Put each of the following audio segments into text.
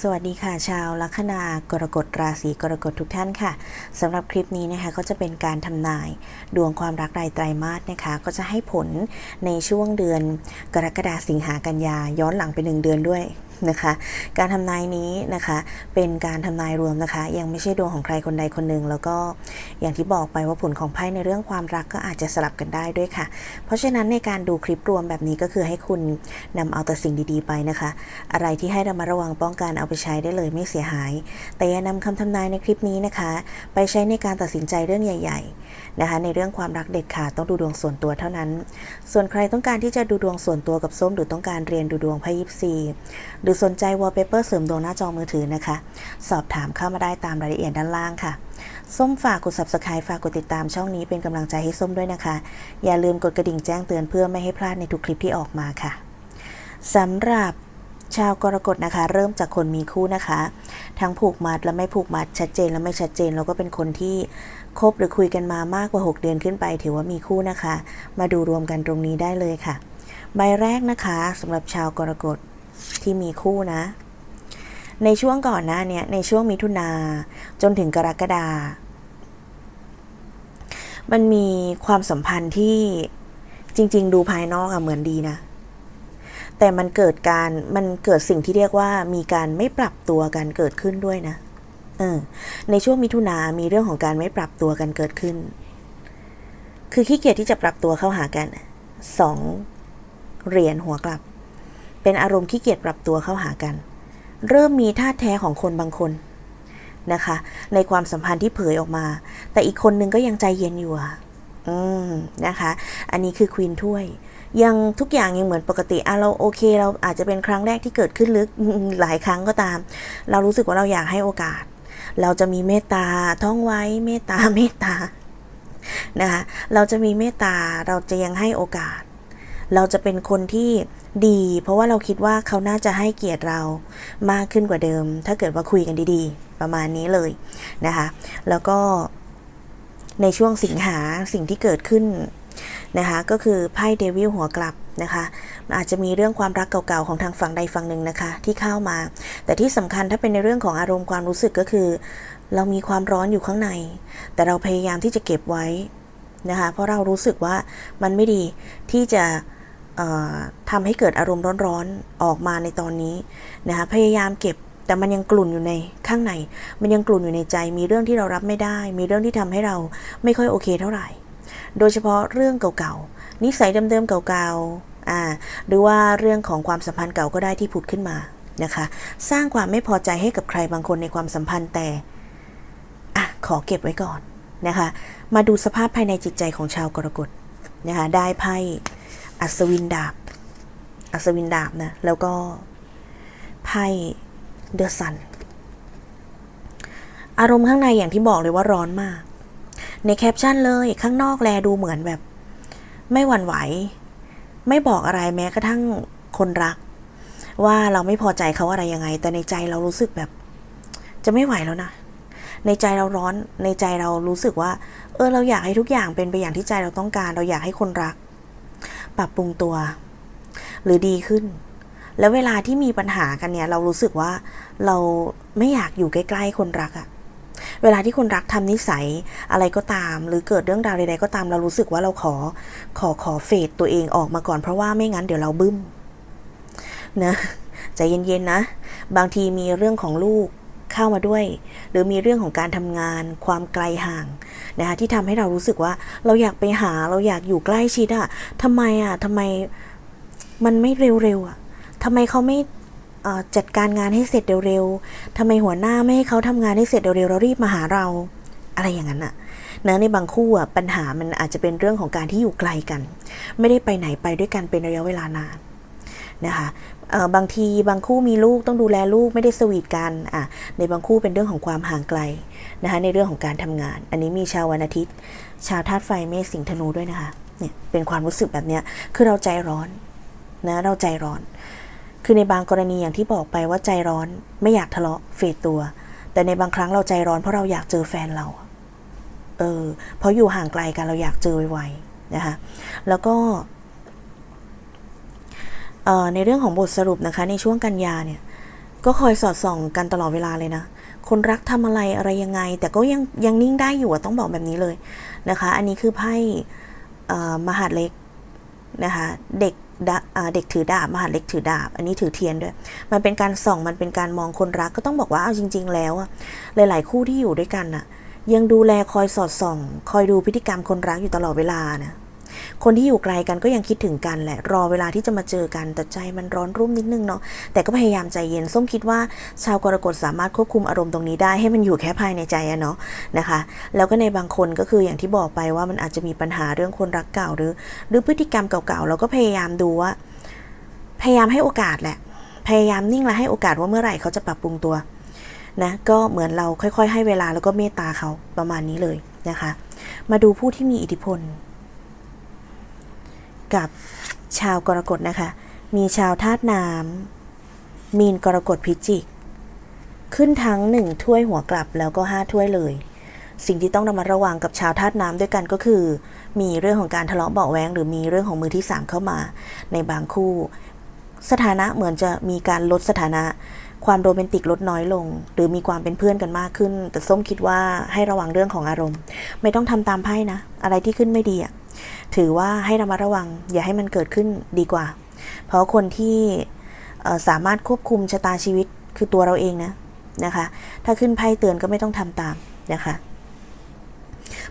สวัสดีค่ะชาวลัคนากรกฎราศีกรกฎทุกท่านค่ะสำหรับคลิปนี้นะคะก็จะเป็นการทำนายดวงความรักรายไตรมาสนะคะ ก็จะให้ผลในช่วงเดือนกรกฎาสิงหากันยาย้อนหลังไปหนึ่งเดือนด้วย นะคะ การทำนายนี้นะคะ เป็นการทำนายรวมนะคะ ยังไม่ใช่ดวงของใครคนใดคนหนึ่ง แล้วก็อย่างที่บอกไปว่าผลของไพ่ในเรื่องความรักก็อาจจะสลับกันได้ด้วยค่ะ เพราะฉะนั้นในการดูคลิปรวมแบบนี้ก็คือให้คุณนำเอาแต่สิ่งดีๆไปนะคะ อะไรที่ให้ระมัดระวังป้องกันเอาไปใช้ได้เลยไม่เสียหาย แต่อย่านำคำทำนายในคลิปนี้นะคะ ไปใช้ในการตัดสินใจเรื่องใหญ่ ๆ นะคะ ในเรื่องความรักเด็ดขาดต้องดูดวงส่วนตัวเท่านั้น ส่วนใครต้องการที่จะดูดวงส่วนตัวกับส้มหรือต้องการเรียนดูดวงไพ่ยิปซีหรือสนใจวอลเปเปอร์เสริมดวงหน้าจอมือถือนะคะ สอบถามเข้ามาได้ตามรายละเอียดด้านล่างค่ะส้มฝากกด subscribe ฝากกดติดตามช่องนี้เป็นกำลังใจให้ส้มด้วยนะคะ อย่าลืมกดกระดิ่งแจ้งเตือนเพื่อไม่ให้พลาดในทุกคลิปที่ออกมาค่ะสำหรับชาวกรกฎนะคะ เริ่มจากคนมีคู่นะคะ ทั้งผูกมัดและไม่ผูกมัดชัดเจนและไม่ชัดเจน แล้วก็เป็นคนที่คบหรือคุยกันมามากกว่า 6 เดือนขึ้นไป ถือว่ามีคู่นะคะ มาดูรวมกันตรงนี้ได้เลยค่ะ ใบแรกนะคะสำหรับชาวกรกฎ ที่มีคู่นะ ในช่วงก่อนหน้าเนี่ยในช่วงมิถุนาจนถึงกรกฎามันมีความสัมพันธ์ที่จริง ๆ ดูภายนอกอะเหมือนดีนะ แต่มันเกิดการมันเกิดสิ่งที่เรียกว่ามีการไม่ปรับตัวกันเกิดขึ้นด้วยนะเออในช่วงมิถุนามีเรื่องของการไม่ปรับตัวกันเกิดขึ้น คือขี้เกียจที่จะปรับตัวเข้าหากันสองเหรียญหัวกลับ เป็นอารมณ์ขี้เกียจปรับตัวเข้าหากัน เริ่มมีท่าแท้ของคนบางคนนะคะ ในความสัมพันธ์ที่เผยออกมา แต่อีกคนนึงก็ยังใจเย็นอยู่อะอืมนะคะ อันนี้คือควีนถ้วย ยังทุกอย่างยังเหมือนปกติอะเราโอเค เราอาจจะเป็นครั้งแรกที่เกิดขึ้นหรือหลายครั้งก็ตาม เรารู้สึกว่าเราอยากให้โอกาส เราจะมีเมตตาท่องไว้เมตตาเมตตานะคะเราจะมีเมตตาเราจะยังให้โอกาส เราจะเป็นคนที่ ดี เพราะว่าเราคิดว่าเขาน่าจะให้เกียรติเรามากขึ้นกว่าเดิม ถ้าเกิดว่าคุยกันดีๆ ประมาณนี้เลยนะคะ แล้วก็ในช่วงสิงหาสิ่งที่เกิดขึ้นนะคะก็คือไพ่เดวิลหัวกลับนะคะอาจจะมีเรื่องความรักเก่าๆของทางฝั่งใดฝั่งหนึ่งนะคะที่เข้ามา แต่ที่สำคัญถ้าเป็นในเรื่องของอารมณ์ความรู้สึกก็คือ เรามีความร้อนอยู่ข้างใน แต่เราพยายามที่จะเก็บไว้นะคะเพราะเรารู้สึกว่ามันไม่ดีที่จะ ทำให้เกิดอารมณ์ร้อนๆออกมาในตอนนี้นะคะพยายามเก็บแต่มันยังกลุ่นอยู่ในข้างใน มันยังกลุ่นอยู่ในใจ มีเรื่องที่เรารับไม่ได้ มีเรื่องที่ทำให้เราไม่ค่อยโอเคเท่าไหร่ โดยเฉพาะเรื่องเก่าๆ นิสัยเดิมๆเก่าๆอ่าหรือว่าเรื่องของความสัมพันธ์เก่าก็ได้ที่ผุดขึ้นมานะคะ สร้างความไม่พอใจให้กับใครบางคนในความสัมพันธ์แต่อะขอเก็บไว้ก่อนนะคะ มาดูสภาพภายในจิตใจของชาวกรกฎนะคะ ได้ไพ่ อัศวินดาบ อัศวินดาบนะ แล้วก็ไพ่เดอะซัน อารมณ์ข้างในอย่างที่บอกเลยว่าร้อนมาก ในแคปชั่นเลยข้างนอกแลดูเหมือนแบบ ไม่หวั่นไหว ไม่บอกอะไรแม้กระทั่งคนรัก ว่าเราไม่พอใจเขาอะไรยังไง แต่ในใจเรารู้สึกแบบ จะไม่ไหวแล้วนะในใจเราร้อนในใจเรารู้สึกว่า เออเราอยากให้ทุกอย่างเป็นไปอย่างที่ใจเราต้องการ เราอยากให้คนรัก ปรับปรุงตัว หรือดีขึ้น แล้วเวลาที่มีปัญหากันเนี่ย เรารู้สึกว่าเราไม่อยากอยู่ใกล้ ๆ คนรักอะเวลาที่คนรักทำนิสัยอะไรก็ตาม หรือเกิดเรื่องราวใดๆก็ตาม เรารู้สึกว่าเราขอขอขอเฟดตัวเองออกมาก่อนเพราะว่าไม่งั้นเดี๋ยวเราบึ้มนะใจเย็นๆนะ บางทีมีเรื่องของลูกเข้ามาด้วย หรือมีเรื่องของการทำงาน ความไกลห่าง นะคะที่ทำให้เรารู้สึกว่าเราอยากไปหาเราอยากอยู่ใกล้ชิดอะทำไมอะทำไมมันไม่เร็วๆอะทำไมเขาไม่จัดการงานให้เสร็จเร็วๆทำไมหัวหน้าไม่ให้เขาทำงานให้เสร็จเร็วๆเรารีบมาหาเราอะไรอย่างนั้นอะนะในบางคู่อะปัญหามันอาจจะเป็นเรื่องของการที่อยู่ไกลกัน ไม่ได้ไปไหนไปด้วยกันเป็นระยะเวลานานนะคะบางทีบางคู่มีลูกต้องดูแลลูกไม่ได้สวีทกันอะในบางคู่เป็นเรื่องของความห่างไกล นะคะในเรื่องของการทำงาน อันนี้มีชาววันอาทิตย์ ชาวธาตุไฟเมษสิงธนูด้วยนะคะเนี่ยเป็นความรู้สึกแบบเนี้ยคือเราใจร้อนนะเราใจร้อน คือในบางกรณีอย่างที่บอกไปว่าใจร้อนไม่อยากทะเลาะเฟดตัว แต่ในบางครั้งเราใจร้อนเพราะเราอยากเจอแฟนเราเออเพราะอยู่ห่างไกลกันเราอยากเจอไวๆนะคะแล้วก็ในเรื่องของบทสรุปนะคะในช่วงกันยาเนี่ยก็คอยสอดส่องกันตลอดเวลาเลยนะ คนรักทำอะไรอะไรยังไง แต่ก็ยังยังนิ่งได้อยู่อะต้องบอกแบบนี้เลยนะคะ อันนี้คือไพ่มหาดเล็กนะคะเด็กเด็กถือดาบมหาดเล็กถือดาบ อันนี้ถือเทียนด้วย มันเป็นการส่องมันเป็นการมองคนรักก็ต้องบอกว่าเอาจริง ๆ แล้วอะหลาย ๆ คู่ที่อยู่ด้วยกันน่ะยังดูแลคอยสอดส่อง คอยดูพฤติกรรมคนรักอยู่ตลอดเวลานะ คนที่อยู่ไกลกันก็ยังคิดถึงกันแหละรอเวลาที่จะมาเจอกันแต่ใจมันร้อนรุ่มนิดนึงเนาะแต่ก็พยายามใจเย็นส้มคิดว่าชาวกรกฎสามารถควบคุมอารมณ์ตรงนี้ได้ให้มันอยู่แค่ภายในใจอะเนาะนะคะ แล้วก็ในบางคนก็คืออย่างที่บอกไปว่ามันอาจจะมีปัญหาเรื่องคนรักเก่าหรือ หรือพฤติกรรมเก่าๆเราก็พยายามดูว่า พยายามให้โอกาสแหละ พยายามนิ่งและให้โอกาสว่าเมื่อไหร่เขาจะปรับปรุงตัวนะก็เหมือนเราค่อยๆ ให้เวลาแล้วก็เมตตาเขาประมาณนี้เลยนะคะ มาดูผู้ที่มีอิทธิพล กับชาวกรกฎนะคะ มีชาวธาตุน้ำมีนกรกฎพิจิก ขึ้นทั้งหนึ่งถ้วยหัวกลับแล้วก็ห้าถ้วยเลย สิ่งที่ต้องระมัดระวังกับชาวธาตุน้ำด้วยกันก็คือ มีเรื่องของการทะเลาะเบาแวงหรือมีเรื่องของมือที่สามเข้ามา ในบางคู่ สถานะเหมือนจะมีการลดสถานะความโรแมนติกลดน้อยลง หรือมีความเป็นเพื่อนกันมากขึ้น แต่ส้มคิดว่าให้ระวังเรื่องของอารมณ์ ไม่ต้องทำตามไพ่นะ อะไรที่ขึ้นไม่ดีอะ ถือว่าให้ระมัดระวัง อย่าให้มันเกิดขึ้นดีกว่า เพราะคนที่สามารถควบคุมชะตาชีวิตคือตัวเราเองนะนะคะ ถ้าขึ้นไพ่เตือนก็ไม่ต้องทำตามนะคะ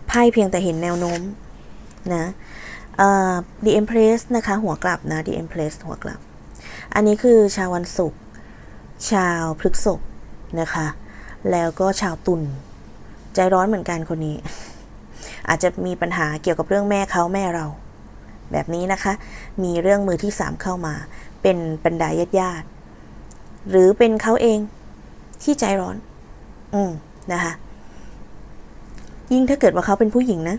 ไพ่เพียงแต่เห็นแนวโน้มนะเอ่อ The Empress นะคะ หัวกลับนะ The Empress หัวกลับ อันนี้คือชาววันศุกร์ชาวพฤกษภนะคะ แล้วก็ชาวตุลใจร้อนเหมือนกันคนนี้ อาจจะมีปัญหาเกี่ยวกับเรื่องแม่เขาแม่เรา แบบนี้นะคะ มีเรื่องมือที่สามเข้ามา เป็นบรรดาญาติญาติหรือเป็นเขาเองที่ใจร้อน อืมนะคะยิ่งถ้าเกิดว่าเขาเป็นผู้หญิงนะ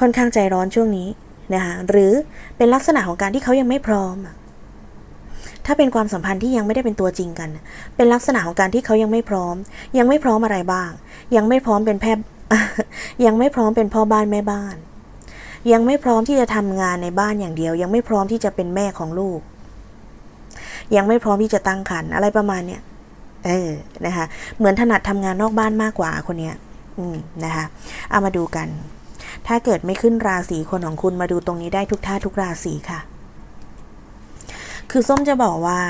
ค่อนข้างใจร้อนช่วงนี้นะคะหรือเป็นลักษณะของการที่เขายังไม่พร้อม ถ้าเป็นความสัมพันธ์ที่ยังไม่ได้เป็นตัวจริงกัน เป็นลักษณะของการที่เขายังไม่พร้อม ยังไม่พร้อมอะไรบ้าง ยังไม่พร้อมเป็นแพทย์ ยังไม่พร้อมเป็นพ่อบ้านแม่บ้าน ยังไม่พร้อมที่จะทำงานในบ้านอย่างเดียว ยังไม่พร้อมที่จะเป็นแม่ของลูก ยังไม่พร้อมที่จะตั้งครรภ์อะไรประมาณเนี้ยเออนะคะ เหมือนถนัดทำงานนอกบ้านมากกว่าคนเนี้ยอืมนะคะเอามาดูกัน ถ้าเกิดไม่ขึ้นราศีคนของคุณมาดูตรงนี้ได้ทุกท่าทุกราศีค่ะ คือส้มจะบอกว่า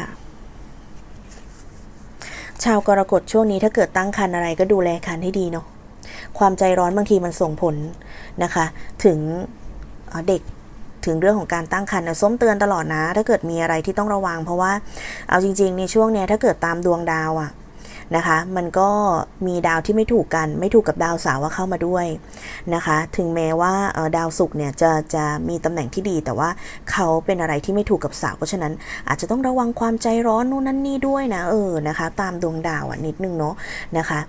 ชาวกรกฎช่วงนี้ถ้าเกิดตั้งครรภ์อะไรก็ดูแลครรภ์ให้ดีเนาะ ความใจร้อนบางทีมันส่งผลนะคะ ถึงเเด็กถึงเรื่องของการตั้งครรภ์นะส้มเตือนตลอดนะ ถ้าเกิดมีอะไรที่ต้องระวัง เพราะว่าเอาจริงๆในช่วงเนี้ยถ้าเกิดตามดวงดาวอะ นะคะ มันก็มีดาวที่ไม่ถูกกัน ไม่ถูกกับดาวเสาร์ว่าเข้ามาด้วยนะคะ ถึงแม้ว่าดาวศุกร์เนี่ยจะจะมีตำแหน่งที่ดี แต่ว่าเขาเป็นอะไรที่ไม่ถูกกับเสาร์เพราะฉะนั้นอาจจะต้องระวังความใจร้อนนู่นนั่นนี่ด้วยนะเออนะคะ ตามดวงดาวอะนิดนึงเนาะนะคะ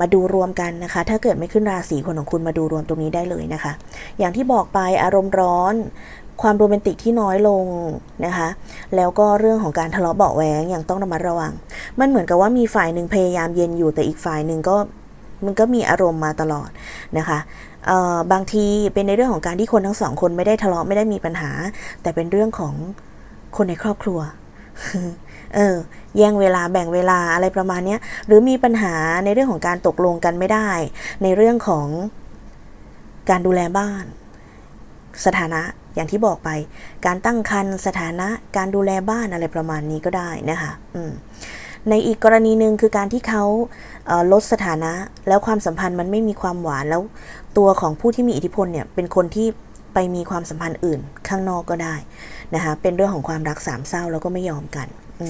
มาดูรวมกันนะคะ ถ้าเกิดไม่ขึ้นราศีคนของคุณมาดูรวมตรงนี้ได้เลยนะคะ อย่างที่บอกไปอารมณ์ร้อน ความโรแมนติกที่น้อยลงนะคะ แล้วก็เรื่องของการทะเลาะเบาะแว้งยังต้องระมัดระวัง มันเหมือนกับว่ามีฝ่ายหนึ่งพยายามเย็นอยู่แต่อีกฝ่ายหนึ่งก็มันก็มีอารมณ์มาตลอดนะคะบางทีเป็นในเรื่องของการที่คนทั้งสองคนไม่ได้ทะเลาะไม่ได้มีปัญหา แต่เป็นเรื่องของคนในครอบครัวเออแย่งเวลาแบ่งเวลาอะไรประมาณนี้หรือมีปัญหาในเรื่องของการตกลงกันไม่ได้ ในเรื่องของการดูแลบ้าน สถานะ อย่างที่บอกไป การตั้งครรภ์สถานะ การดูแลบ้านอะไรประมาณนี้ก็ได้นะคะในอีกกรณีหนึ่งคือการที่เขาเอ่อลดสถานะแล้วความสัมพันธ์มันไม่มีความหวานแล้วตัวของผู้ที่มีอิทธิพลเนี่ยเป็นคนที่ไปมีความสัมพันธ์อื่นข้างนอกก็ได้นะคะเป็นเรื่องของความรักสามเศร้าแล้วก็ไม่ยอมกันอ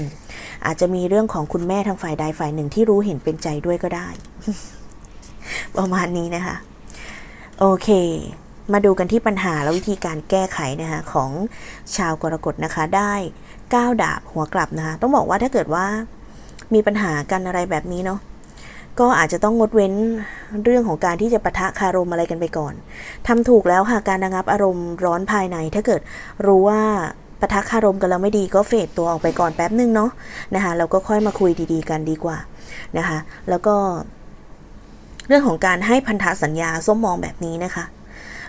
อาจจะมีเรื่องของคุณแม่ทางฝ่ายใดฝ่ายหนึ่งที่รู้เห็นเป็นใจด้วยก็ได้ ประมาณนี้นะคะ โอเค มาดูกันที่ปัญหาและวิธีการแก้ไขนะคะของชาวกรกฎนะคะได้ก้าวดาบหัวกลับนะคะต้องบอกว่าถ้าเกิดว่ามีปัญหากันอะไรแบบนี้เนาะก็อาจจะต้องงดเว้นเรื่องของการที่จะปะทะคารมอะไรกันไปก่อนทำถูกแล้วค่ะการระงับอารมณ์ร้อนภายใน ถ้าเกิดรู้ว่าปะทะคารมกันแล้วไม่ดีก็เฟดตัวออกไปก่อนแป๊บนึงเนาะนะคะแล้วก็ค่อยมาคุยดีๆ กันดีกว่านะคะ แล้วก็ เรื่องของการให้พันธสัญญาส้มมองแบบนี้นะคะ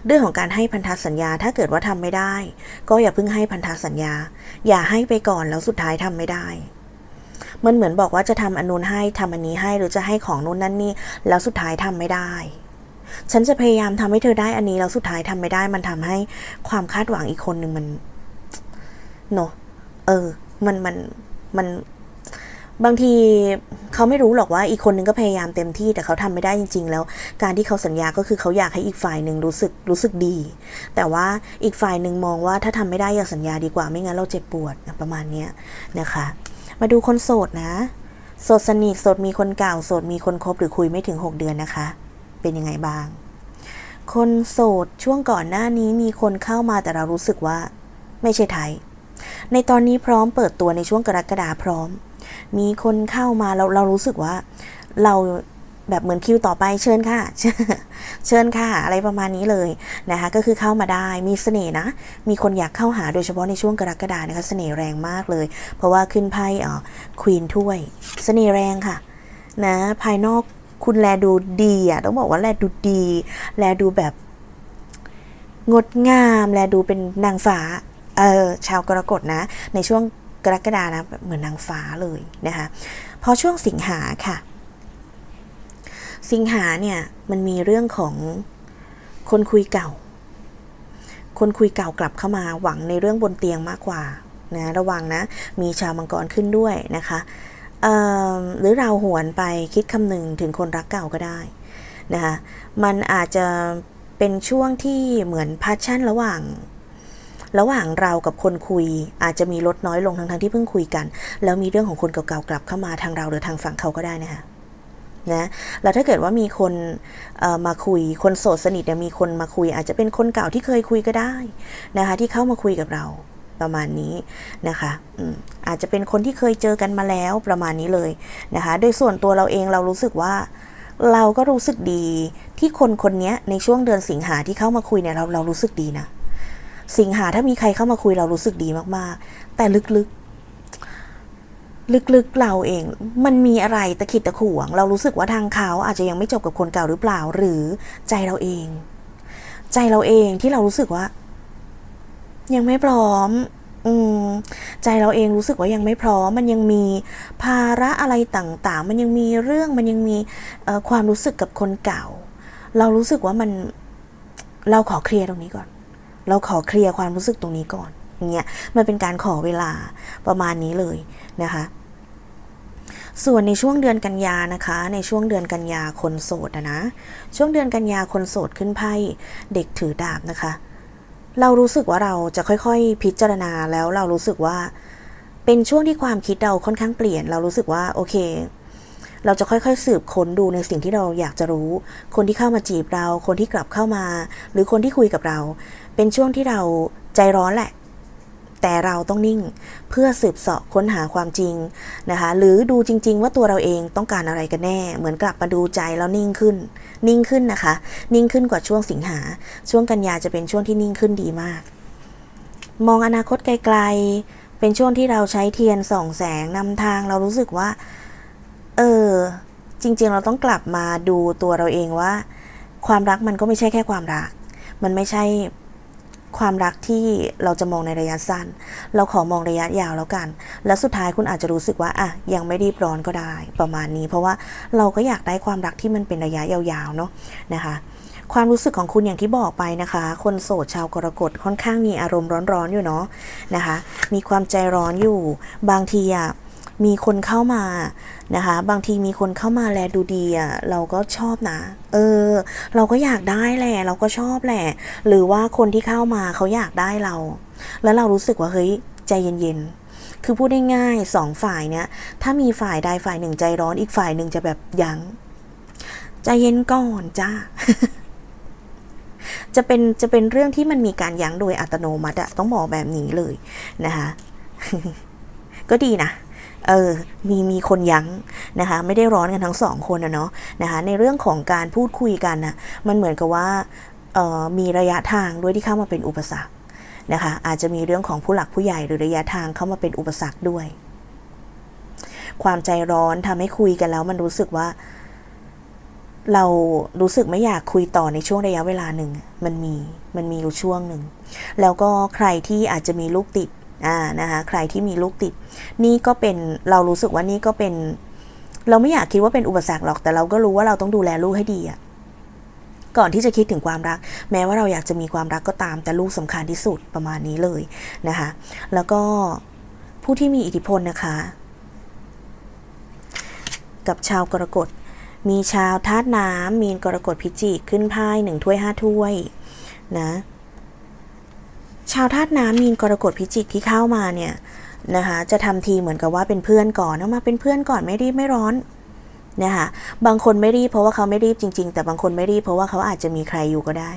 เรื่องของการให้พันธสัญญาถ้าเกิดว่าทำไม่ได้ ก็อย่าเพิ่งให้พันธสัญญา อย่าให้ไปก่อนแล้วสุดท้ายทำไม่ได้มันเหมือนบอกว่าจะทำอนนู้นให้ทำอันนี้ให้หรือจะให้ของนู้นนั่นนี่แล้วสุดท้ายทำไม่ได้ ฉันจะพยายามทำให้เธอได้อันนี้แล้วสุดท้ายทำไม่ได้ มันทำให้ความคาดหวังอีกคนหนึ่งมันเนอะเออ มันมันมัน บางทีเขาไม่รู้หรอกว่าอีกคนนึงก็พยายามเต็มที่แต่เขาทำไม่ได้จริง ๆ แล้ว การที่เขาสัญญาก็คือเขาอยากให้อีกฝ่ายหนึ่งรู้สึกรู้สึกดี แต่ว่าอีกฝ่ายหนึ่งมองว่าถ้าทำไม่ได้อย่าสัญญาดีกว่าไม่งั้นเราเจ็บปวดประมาณนี้นะคะ มาดูคนโสดนะโสดสนิทโสดมีคนเก่าโสดมีคนคบหรือคุยไม่ถึง 6 เดือนนะคะ เป็นยังไงบ้าง คนโสดช่วงก่อนหน้านี้มีคนเข้ามาแต่เรารู้สึกว่า ไม่ใช่ไทย ในตอนนี้พร้อมเปิดตัวในช่วงกรกฎาพร้อม มีคนเข้ามาเราเรารู้สึกว่า เราแบบเหมือนคิวต่อไปเชิญค่ะ เชิญค่ะ อะไรประมาณนี้เลยนะคะ ก็คือเข้ามาได้มีเสน่ห์นะ มีคนอยากเข้าหาโดยเฉพาะในช่วงกรกฎานะคะเสน่ห์แรงมากเลย เพราะว่าขึ้นไพ่เอ่อควีนถ้วย เสน่ห์แรงค่ะ นะภายนอกคุณแลดูดีอะต้องบอกว่าแลดูดี แลดูแบบงดงาม แลดูเป็นนางฟ้าเออชาวกรกฎนะ ในช่วง รกฎานะเหมือนนางฟ้าเลยนะคะพอช่วงสิงหาค่ะ สิงหาเนี่ยมันมีเรื่องของคนคุยเก่า คนคุยเก่ากลับเข้ามาหวังในเรื่องบนเตียงมากกว่านะระวังนะมีชาวมังกรขึ้นด้วยนะคะหรือเราหวนไปคิดคำหนึ่งถึงคนรักเก่าก็ได้นะคะมันอาจจะเป็นช่วงที่เหมือนพัชชั่นระหว่าง ระหว่างเรากับคนคุยอาจจะมีลดน้อยลงทั้งทที่เพิ่งคุยกัน แล้วมีเรื่องของคนเก่าๆกลับเข้ามาทางเราหรือทางฝั่งเขาก็ได้นะคะนะแล้วถ้าเกิดว่ามีคนมาคุยคนโสดสนิทเนี่ยมีคนมาคุย อาจจะเป็นคนเก่าที่เคยคุยก็ได้นะคะที่เข้ามาคุยกับเราประมาณนี้นะคะอืมอาจจะเป็นคนที่เคยเจอกันมาแล้วประมาณนี้เลยนะคะโดยส่วนตัวเราเองเรารู้สึกว่าเราก็รู้สึกดีที่คนคนนี้ในช่วงเดือนสิงหาที่เข้ามาคุยเนี่ยเราเรารู้สึกดีนะ สิงหาถ้ามีใครเข้ามาคุยเรารู้สึกดีมากๆ แต่ลึกๆ ลึกๆเราเอง มันมีอะไรตะขิดตะขวง เรารู้สึกว่าทางเขาอาจจะยังไม่จบกับคนเก่าหรือเปล่า หรือใจเราเอง ใจเราเองที่เรารู้สึกว่า ยังไม่พร้อม อืมใจเราเองรู้สึกว่ายังไม่พร้อม มันยังมีภาระอะไรต่างๆ มันยังมีเรื่องมันยังมีความรู้สึกกับคนเก่า เรารู้สึกว่ามันเราขอเคลียร์ตรงนี้ก่อน เราขอเคลียร์ความรู้สึกตรงนี้ก่อนเงี้ยมันเป็นการขอเวลาประมาณนี้เลยนะคะ ส่วนในช่วงเดือนกันยานะคะ ในช่วงเดือนกันยาคนโสดนะ ช่วงเดือนกันยาคนโสดขึ้นไพ่เด็กถือดาบนะคะ เรารู้สึกว่าเราจะค่อยๆพิจารณาแล้วเรารู้สึกว่าเป็นช่วงที่ความคิดเราค่อนข้างเปลี่ยน เรารู้สึกว่าโอเค เราจะค่อยๆ สืบค้นดูในสิ่งที่เราอยากจะรู้ คนที่เข้ามาจีบเรา คนที่กลับเข้ามา หรือคนที่คุยกับเรา เป็นช่วงที่เราใจร้อนแหละ แต่เราต้องนิ่งเพื่อสืบเสาะค้นหาความจริงนะคะ หรือดูจริง ๆ ว่าตัวเราเองต้องการอะไรกันแน่ เหมือนกลับมาดูใจแล้วนิ่งขึ้น นิ่งขึ้นนะคะ นิ่งขึ้นกว่าช่วงสิงหา ช่วงกันยาจะเป็นช่วงที่นิ่งขึ้นดีมาก มองอนาคตไกลๆเป็นช่วงที่เราใช้เทียนส่องแสงนำทางเรารู้สึกว่า เออ จริง ๆ เราต้องกลับมาดูตัวเราเองว่า ความรักมันก็ไม่ใช่แค่ความรัก มันไม่ใช่ความรักที่เราจะมองในระยะสั้น เราขอมองระยะยาวแล้วกัน แล้วสุดท้ายคุณอาจจะรู้สึกว่าอะยังไม่รีบร้อนก็ได้ประมาณนี้ เพราะว่าเราก็อยากได้ความรักที่มันเป็นระยะยาวๆเนาะนะคะ ความรู้สึกของคุณอย่างที่บอกไปนะคะ คนโสดชาวกรกฎค่อนข้างมีอารมณ์ร้อนๆอยู่เนาะนะคะ มีความใจร้อนอยู่ บางทีอะ มีคนเข้ามานะคะ บางทีมีคนเข้ามาแลดูดีอะเราก็ชอบนะ เออ เราก็อยากได้แหละ เราก็ชอบแหละ หรือว่าคนที่เข้ามาเขาอยากได้เรา แล้วเรารู้สึกว่าเฮ้ยใจเย็นๆ คือพูดง่ายๆสองฝ่ายเนี้ยถ้ามีฝ่ายใดฝ่ายหนึ่งใจร้อนอีกฝ่ายหนึ่งจะแบบยัง้งใจเย็นก่อนจ้าจะเป็นจะเป็นเรื่องที่มันมีการยั้งโดยอัตโนมัติอะต้องบอกแบบนี้เลยนะคะก็ดีนะ เออมีมีคนยั้งนะคะ ไม่ได้ร้อนกันทั้งสองคนนะเนาะนะคะ ในเรื่องของการพูดคุยกันนะมันเหมือนกับว่าเอ่อมีระยะทางด้วยที่เข้ามาเป็นอุปสรรคนะคะอาจจะมีเรื่องของผู้หลักผู้ใหญ่หรือระยะทางเข้ามาเป็นอุปสรรคด้วย ความใจร้อนทำให้คุยกันแล้ว มันรู้สึกว่า เรารู้สึกไม่อยากคุยต่อในช่วงระยะเวลาหนึ่ง มันมีมันมีอยู่ช่วงหนึ่ง แล้วก็ใครที่อาจจะมีลูกติด อ่านะคะใครที่มีลูกติด นี่ก็เป็นเรารู้สึกว่านี่ก็เป็น เราไม่อยากคิดว่าเป็นอุปสรรคหรอก แต่เราก็รู้ว่าเราต้องดูแลลูกให้ดีอะก่อนที่จะคิดถึงความรัก แม้ว่าเราอยากจะมีความรักก็ตาม แต่ลูกสำคัญที่สุดประมาณนี้เลยนะคะ แล้วก็ผู้ที่มีอิทธิพลนะคะ กับชาวกรกฎมีชาวธาตุน้ำมีนกรกฎพิจิกขึ้นไพ่หนึ่งถ้วยห้าถ้วยนะ ชาวธาตุน้ำมีนกรกฎพิจิกที่เข้ามาเนี่ยนะคะจะทำทีเหมือนกับว่าเป็นเพื่อนก่อนเอามาเป็นเพื่อนก่อนไม่รีบไม่ร้อนนะคะบางคนไม่รีบเพราะว่าเขาไม่รีบจริง ๆ แต่บางคนไม่รีบเพราะว่าเขาอาจจะมีใครอยู่ก็ได้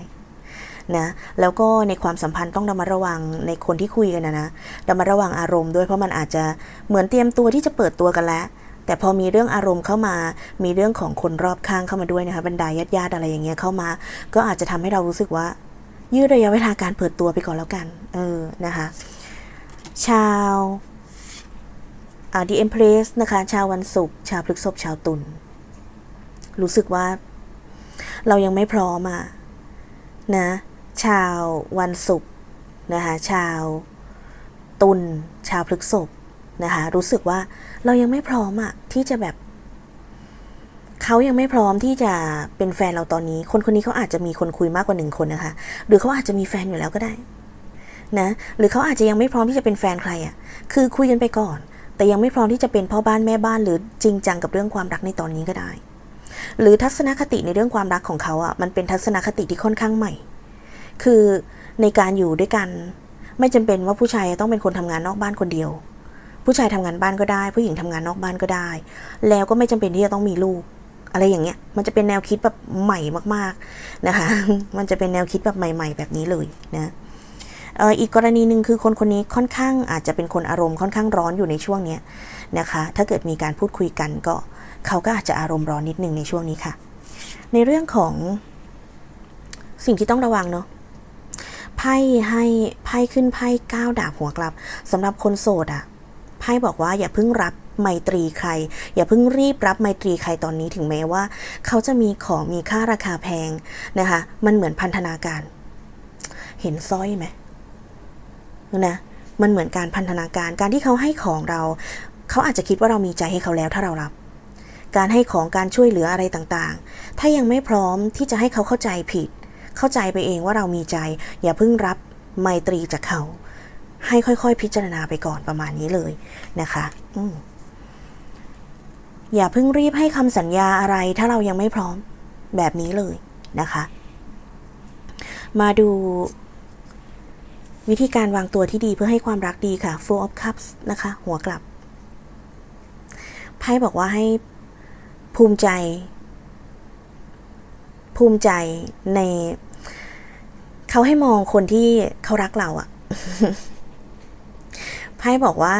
นะแล้วก็ในความสัมพันธ์ต้องระมัดระวังในคนที่คุยกันนะนะระมัดระวังอารมณ์ด้วยเพราะมันอาจจะเหมือนเตรียมตัวที่จะเปิดตัวกันแล้ว แต่พอมีเรื่องอารมณ์เข้ามา มีเรื่องของคนรอบข้างเข้ามาด้วยนะคะบรรดาญาติๆอะไรอย่างเงี้ยเข้ามา ก็อาจจะทำให้เรารู้สึกว่า ยืดระยะเวลาการเปิดตัวไปก่อนแล้วกัน เออ นะคะ ชาวอ่าดีเอ็มเพรสนะคะ ชาววันศุกร์ ชาวพฤษภชาวตุล รู้สึกว่าเรายังไม่พร้อมอะนะ ชาววันศุกร์นะคะ ชาวตุล ชาวพฤษภนะคะ รู้สึกว่าเรายังไม่พร้อมอะที่จะแบบ เขายังไม่พร้อมที่จะเป็นแฟนเราตอนนี้ คนคนนี้เขาอาจจะมีคนคุยมากกว่าหนึ่งคนนะคะ หรือเขาอาจจะมีแฟนอยู่แล้วก็ได้นะ หรือเขาอาจจะยังไม่พร้อมที่จะเป็นแฟนใครอะ่ะ คือคุยกันไปก่อน แต่ยังไม่พร้อมที่จะเป็นพ่อบ้านแม่บ้าน หรือจริงจังกับเรื่องความรักในตอนนี้ก็ได้ หรือทัศนคติในเรื่องความรักของเขาอะ่ะ มันเป็นทัศนคติที่ค่อนข้างใหม่ คือในการอยู่ด้วยกัน ไม่จำเป็นว่าผู้ชายต้องเป็นคนทำงานนอกบ้านคนเดียวผู้ชายทำงานบ้านก็ได้ ผู้หญิงทำงานนอกบ้านก็ได้ แล้วก็ไม่จำเป็นที่จะต้องมีลูก อะไรอย่างเงี้ย มันจะเป็นแนวคิดแบบใหม่มากๆนะคะ มันจะเป็นแนวคิดแบบใหม่ ๆ แบบนี้เลยนะเอออีกกรณีหนึ่งคือคนคนนี้ค่อนข้างอาจจะเป็นคนอารมณ์ค่อนข้างร้อนอยู่ในช่วงเนี้ยนะคะ ถ้าเกิดมีการพูดคุยกันก็เขาก็อาจจะอารมณ์ร้อนนิดนึงในช่วงนี้ค่ะ ในเรื่องของสิ่งที่ต้องระวังเนาะไพ่ให้ไพ่ขึ้นไพ่ก้าวดาบหัวกลับสำหรับคนโสดอะไพ่บอกว่าอย่าเพิ่งรับ ไมตรีใคร อย่าเพิ่งรีบรับไมตรีใครตอนนี้ถึงแม้ว่า เขาจะมีของมีค่าราคาแพงนะคะ มันเหมือนพันธนาการ เห็นสร้อยไหมนะมันเหมือนการพันธนาการการที่เขาให้ของเรา เขาอาจจะคิดว่าเรามีใจให้เขาแล้วถ้าเรารับ การให้ของการช่วยเหลืออะไรต่างๆ ถ้ายังไม่พร้อมที่จะให้เขาเข้าใจผิด เข้าใจไปเองว่าเรามีใจ อย่าเพิ่งรับไมตรีจากเขา ให้ค่อยๆ พิจารณาไปก่อนประมาณนี้เลยนะคะ อืม อย่าเพิ่งรีบให้คำสัญญาอะไรถ้าเรายังไม่พร้อมแบบนี้เลยนะคะ มาดูวิธีการวางตัวที่ดีเพื่อให้ความรักดีค่ะ Four of Cups นะคะ หัวกลับ ไพ่บอกว่าให้ภูมิใจ ภูมิใจใน เขาให้มองคนที่เขารักเราอะไพ่บอกว่า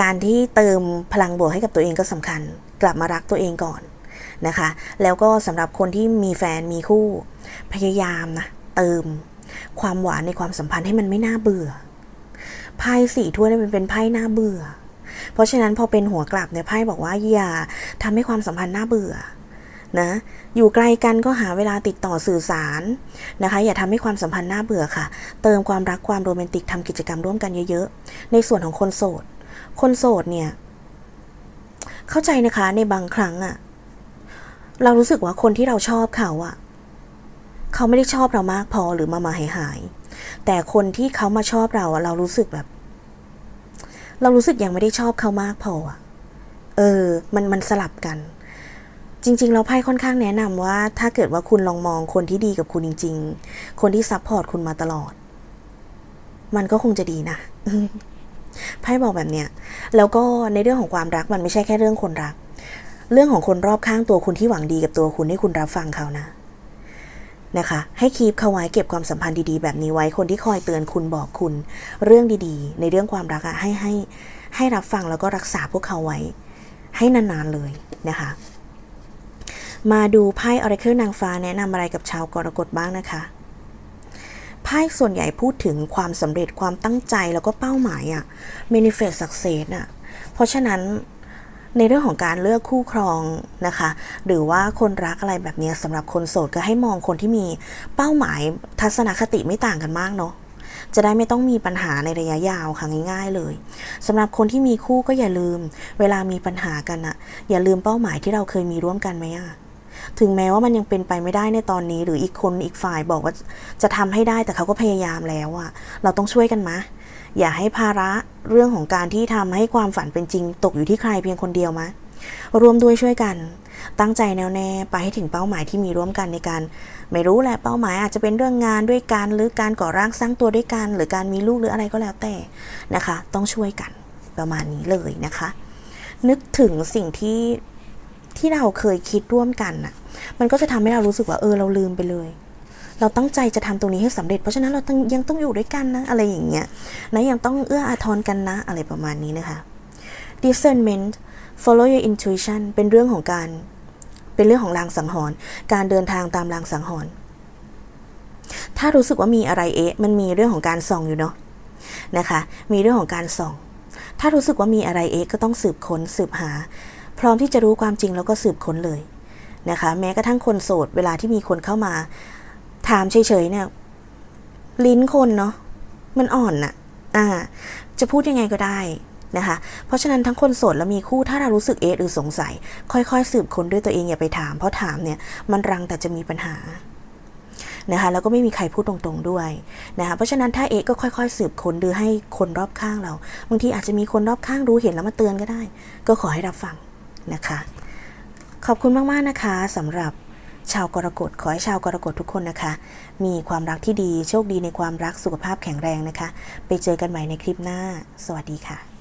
การที่เติมพลังบวกให้กับตัวเองก็สำคัญ กลับมารักตัวเองก่อนนะคะ แล้วก็สำหรับคนที่มีแฟนมีคู่ พยายามนะเติมความหวานในความสัมพันธ์ให้มันไม่น่าเบื่อไพ่สี่ถ้วยนี่มันเป็นไพ่น่าเบื่อ เพราะฉะนั้นพอเป็นหัวกลับเนี่ยไพ่บอกว่าอย่าทำให้ความสัมพันธ์น่าเบื่อนะอยู่ไกลกันก็หาเวลาติดต่อสื่อสารนะคะ อย่าทำให้ความสัมพันธ์น่าเบื่อค่ะ เติมความรักความโรแมนติกทำกิจกรรมร่วมกันเยอะ ๆ ในส่วนของคนโสด คนโสดเนี่ย เข้าใจนะคะในบางครั้งอะเรารู้สึกว่าคนที่เราชอบเขาอะเขาไม่ได้ชอบเรามากพอหรือมามาหายหายแต่คนที่เขามาชอบเราอะเรารู้สึกแบบ เรารู้สึกยังไม่ได้ชอบเขามากพออะเออ มันมันสลับกัน จริง ๆ เราไพ่ค่อนข้างแนะนำว่า ถ้าเกิดว่าคุณลองมองคนที่ดีกับคุณจริง ๆ คนที่ซัพพอร์ตคุณมาตลอด มันก็คงจะดีนะ ไพ่บอกแบบเนี้ยแล้วก็ในเรื่องของความรักมันไม่ใช่แค่เรื่องคนรัก เรื่องของคนรอบข้างตัวคุณที่หวังดีกับตัวคุณให้คุณรับฟังเขานะนะคะ ให้คีบเขาไว้เก็บความสัมพันธ์ดีๆ แบบนี้ไว้คนที่คอยเตือนคุณบอกคุณ เรื่องดีๆ ในเรื่องความรักอะให้ให้ให้รับฟังแล้วก็รักษาพวกเขาไว้ ให้นานๆเลยนะคะ มาดูไพ่ออร์เคิลนางฟ้าแนะนำอะไรกับชาวกรกฎบ้างนะคะ ไพ่ส่วนใหญ่พูดถึงความสำเร็จความตั้งใจแล้วก็เป้าหมายอะ manifest success อะเพราะฉะนั้นในเรื่องของการเลือกคู่ครองนะคะ หรือว่าคนรักอะไรแบบนี้สำหรับคนโสดก็ให้มองคนที่มีเป้าหมายทัศนคติไม่ต่างกันมากเนาะจะได้ไม่ต้องมีปัญหาในระยะยาวค่ะง่าย ๆ เลยสำหรับคนที่มีคู่ก็อย่าลืม เวลามีปัญหากันอะอย่าลืมเป้าหมายที่เราเคยมีร่วมกันไหมอะ ถึงแม้ว่ามันยังเป็นไปไม่ได้ในตอนนี้ หรืออีกคนอีกฝ่ายบอกว่าจะทำให้ได้แต่เขาก็พยายามแล้วอะเราต้องช่วยกันมะ อย่าให้ภาระเรื่องของการที่ทำให้ความฝันเป็นจริง ตกอยู่ที่ใครเพียงคนเดียวมะรวมด้วยช่วยกัน ตั้งใจแน่วแน่ไปให้ถึงเป้าหมายที่มีร่วมกันในการ ไม่รู้แหละเป้าหมายอาจจะเป็นเรื่องงานด้วยกันหรือการก่อร่างสร้างตัวด้วยกัน หรือการมีลูกหรืออะไรก็แล้วแต่นะคะ ต้องช่วยกันประมาณนี้เลยนะคะ นึกถึงสิ่งที่ที่เราเคยคิดร่วมกันน่ะ มันก็จะทำให้เรารู้สึกว่าเออเราลืมไปเลย เราตั้งใจจะทำตรงนี้ให้สำเร็จ เพราะฉะนั้นเราต้องยังต้องอยู่ด้วยกันนะอะไรอย่างเงี้ยนะยังต้องเอื้ออาทรกันนะอะไรประมาณนี้นะคะ discernment follow your intuition เป็นเรื่องของการ เป็นเรื่องของลางสังหรณ์การเดินทางตามลางสังหรณ์ถ้ารู้สึกว่ามีอะไรเอ๊ะ มันมีเรื่องของการส่องอยู่เนาะนะคะ มีเรื่องของการส่อง ถ้ารู้สึกว่ามีอะไรเอ๊ะก็ต้องสืบค้นสืบหา พร้อมที่จะรู้ความจริงแล้วก็สืบค้นเลย นะคะ แม้กระทั่งคนโสดเวลาที่มีคนเข้ามา ถามเฉยๆเนี่ย ลิ้นคนเนาะมันอ่อนน่ะอ่า จะพูดยังไงก็ได้นะคะ เพราะฉะนั้นทั้งคนโสดและมีคู่ถ้าเรารู้สึกเอหรือสงสัย ค่อยๆ สืบค้นด้วยตัวเองอย่าไปถาม เพราะถามเนี่ยมันรังแต่จะมีปัญหานะคะแล้วก็ไม่มีใครพูดตรงๆด้วยนะคะเพราะฉะนั้นถ้าเอก็ค่อยๆ สืบค้นดูให้คนรอบข้างเราบางทีอาจจะมีคนรอบข้างรู้เห็นแล้วมาเตือนก็ได้ ก็ขอให้รับฟังนะคะ ขอบคุณมาก ๆ นะคะสำหรับชาวกรกฎขอให้ชาวกรกฎทุกคนนะคะ มีความรักที่ดีโชคดีในความรักสุขภาพแข็งแรงนะคะ ไปเจอกันใหม่ในคลิปหน้า สวัสดีค่ะ